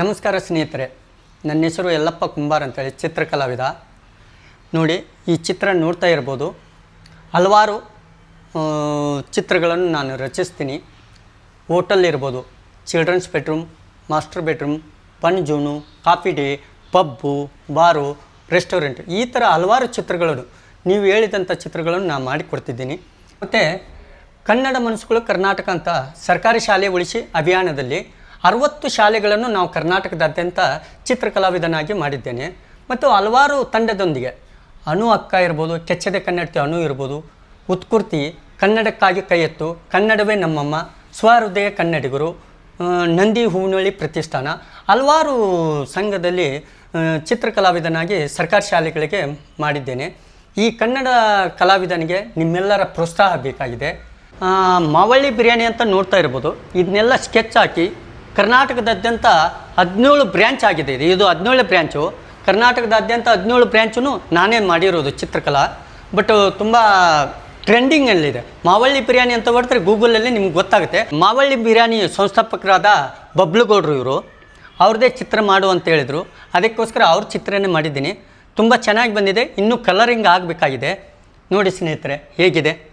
ನಮಸ್ಕಾರ ಸ್ನೇಹಿತರೆ. ನನ್ನ ಹೆಸರು ಯಲ್ಲಪ್ಪ ಕುಂಬಾರ್ ಅಂತೇಳಿ ಚಿತ್ರಕಲಾವಿದ. ನೋಡಿ, ಈ ಚಿತ್ರ ನೋಡ್ತಾ ಇರ್ಬೋದು. ಹಲವಾರು ಚಿತ್ರಗಳನ್ನು ನಾನು ರಚಿಸ್ತೀನಿ. ಹೋಟೆಲ್ ಇರ್ಬೋದು ಚಿಲ್ಡ್ರನ್ಸ್ ಬೆಡ್ರೂಮ್ ಮಾಸ್ಟರ್ ಬೆಡ್ರೂಮ್ ಪನ್ June coffee day pub bar restaurant ಈ ಥರ ಹಲವಾರು ಚಿತ್ರಗಳನ್ನು ನೀವು ಹೇಳಿದಂಥ ಚಿತ್ರಗಳನ್ನು ನಾನು ಮಾಡಿಕೊಡ್ತಿದ್ದೀನಿ. ಮತ್ತು ಕನ್ನಡ ಮನಸ್ಸುಗಳು ಕರ್ನಾಟಕ ಅಂತ ಸರ್ಕಾರಿ ಶಾಲೆ ಉಳಿಸಿ ಅಭಿಯಾನದಲ್ಲಿ ಅರವತ್ತು ಶಾಲೆಗಳನ್ನು ನಾವು ಕರ್ನಾಟಕದಾದ್ಯಂತ ಚಿತ್ರಕಲಾವಿದನಾಗಿ ಮಾಡಿದ್ದೇನೆ. ಮತ್ತು ಹಲವಾರು ತಂಡದೊಂದಿಗೆ ಅನು ಅಕ್ಕ ಇರ್ಬೋದು, ಕೆಚ್ಚದೆ ಕನ್ನಡತಿ ಅನು ಇರ್ಬೋದು ಉತ್ಕೃತಿ ಕನ್ನಡಕ್ಕಾಗಿ ಕೈ ಎತ್ತು, ಕನ್ನಡವೇ ನಮ್ಮಮ್ಮ, ಸ್ವಹೃದಯ ಕನ್ನಡಿಗರು ನಂದಿ ಹೂವಿನಳ್ಳಿ ಪ್ರತಿಷ್ಠಾನ, ಹಲವಾರು ಸಂಘದಲ್ಲಿ ಚಿತ್ರಕಲಾವಿದನಾಗಿ ಸರ್ಕಾರಿ ಶಾಲೆಗಳಿಗೆ ಮಾಡಿದ್ದೇನೆ. ಈ ಕನ್ನಡ ಕಲಾವಿದನಿಗೆ ನಿಮ್ಮೆಲ್ಲರ ಪ್ರೋತ್ಸಾಹ ಬೇಕಾಗಿದೆ. ಮಾವಳ್ಳಿ ಬಿರಿಯಾನಿ ಅಂತ ನೋಡ್ತಾ ಇರ್ಬೋದು. ಇದನ್ನೆಲ್ಲ ಸ್ಕೆಚ್ ಹಾಕಿ ಕರ್ನಾಟಕದಾದ್ಯಂತ ಹದಿನೇಳು ಬ್ರ್ಯಾಂಚ್ ಆಗಿದೆ ಇದು. ಇದು ಹದಿನೇಳು ಬ್ರ್ಯಾಂಚು. ಕರ್ನಾಟಕದಾದ್ಯಂತ ಹದಿನೇಳು ಬ್ರ್ಯಾಂಚು ನಾನೇ ಮಾಡಿರೋದು ಚಿತ್ರಕಲಾ. ಬಟ್ ತುಂಬ ಟ್ರೆಂಡಿಂಗಲ್ಲಿದೆ ಮಾವಳ್ಳಿ ಬಿರಿಯಾನಿ ಅಂತ ಹೊಡೆದ್ರೆ ಗೂಗಲಲ್ಲಿ ನಿಮ್ಗೆ ಗೊತ್ತಾಗುತ್ತೆ. ಮಾವಳ್ಳಿ ಬಿರಿಯಾನಿ ಸಂಸ್ಥಾಪಕರಾದ ಬಬ್ಲುಗೌಡರು ಇವರು. ಅವ್ರದ್ದೇ ಚಿತ್ರ ಮಾಡು ಅಂತ ಹೇಳಿದರು. ಅದಕ್ಕೋಸ್ಕರ ಅವ್ರ ಚಿತ್ರನೇ ಮಾಡಿದ್ದೀನಿ. ತುಂಬ ಚೆನ್ನಾಗಿ ಬಂದಿದೆ. ಇನ್ನೂ ಕಲರಿಂಗ್ ಆಗಬೇಕಾಗಿದೆ. ನೋಡಿ ಸ್ನೇಹಿತರೆ, ಹೇಗಿದೆ?